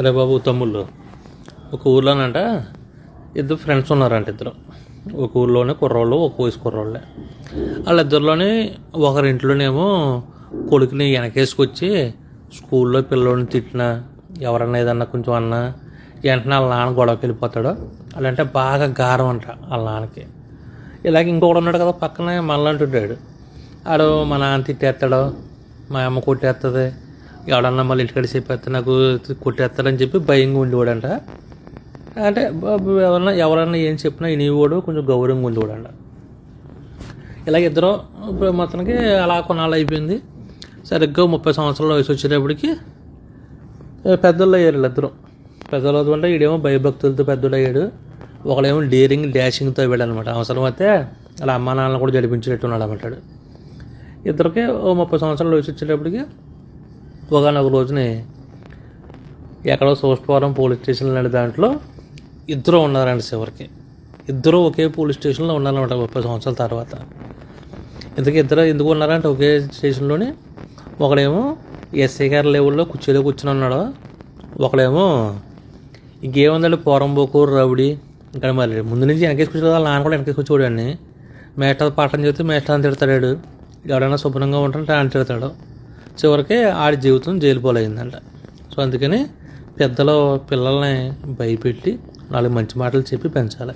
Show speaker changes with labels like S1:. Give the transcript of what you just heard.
S1: అరే బాబు తమ్ముళ్ళు. ఒక ఊర్లోనంట ఇద్దరు ఫ్రెండ్స్ ఉన్నారంట ఇద్దరు. ఒక ఊర్లోనే కుర్రోళ్ళు ఒక వయసు కుర్రోళ్ళే. వాళ్ళిద్దరిలోనే ఒకరింట్లోనేమో కొడుకుని వెనకేసుకొచ్చి స్కూల్లో పిల్లోడిని తిట్టినా ఎవరన్నా ఏదన్నా కొంచెం అన్నా వెంటనే వాళ్ళ నాన్న గొడవకి వెళ్ళిపోతాడు. అలాంటే బాగా గారం అంట వాళ్ళ నాన్నకి. ఇలాగ ఇంకొకడు ఉన్నాడు కదా పక్కనే మళ్ళంటుంటాడు ఆడు మా నాన్న తిట్టేస్తాడు మా అమ్మ కొట్టేస్తుంది ఎవడన్నా మళ్ళీ ఇంటికాడ చెప్పేస్తే నాకు కొట్టేస్తాడని చెప్పి భయంగా ఉండేవాడంట. అంటే ఎవరన్నా ఎవరన్నా ఏం చెప్పినా వినేవాడు కొంచెం గౌరవంగా ఉండేవాడంట. ఇలాగ ఇద్దరు ఇప్పుడు మొత్తానికి అలా కొన్నాళ్ళు అయిపోయింది. సరిగ్గా ముప్పై సంవత్సరాల వయసు వచ్చేటప్పటికి పెద్దోళ్ళు అయ్యారు వీళ్ళిద్దరు పెద్దోళ్ళు అంటే ఈడేమో భయభక్తులతో పెద్దోడు అయ్యాడు. ఒకడేమో డేరింగ్ డాషింగ్తో అయ్యాడు అవసరం అయితే అలా అమ్మా నాన్న కూడా జడిపించేటట్టు ఉన్నాడు అన్నమాట ఇద్దరికి ఓ ముప్పై సంవత్సరాల వయసు వచ్చేటప్పటికి ఒకనొక రోజుని ఎక్కడో సోష్పవరం పోలీస్ స్టేషన్ లాంటి దాంట్లో ఇద్దరు ఉన్నారండి చివరికి. ఇద్దరు ఒకే పోలీస్ స్టేషన్లో ఉన్నారనమాట ముప్పై సంవత్సరాల తర్వాత. ఇంతకీ ఇద్దరు ఎందుకు ఉన్నారంటే ఒకే స్టేషన్లోని ఒకడేమో ఎస్ఐ గారి లెవెల్లో కుర్చీలో కూర్చుని ఉన్నాడు. ఒకడేమో ఇంకేముందండి పోరంబోకు రౌడీ. ఇంకా మరి ముందు నుంచి వెనకేసి కూర్చోడు వాళ్ళ నాన్న కూడా వెనకేసి కూర్చోడండి మేస్టర్ పాఠం చెప్తే మేస్టర్ అని తిడతాడు. ఎవడైనా శుభ్రంగా ఉంటుంటే అని తిడతాడు. చివరికి ఆడి జీవితం జైలు సో అందుకని పెద్దలు పిల్లల్ని భయపెట్టి వాళ్ళకి మంచి మాటలు చెప్పి పెంచాలి.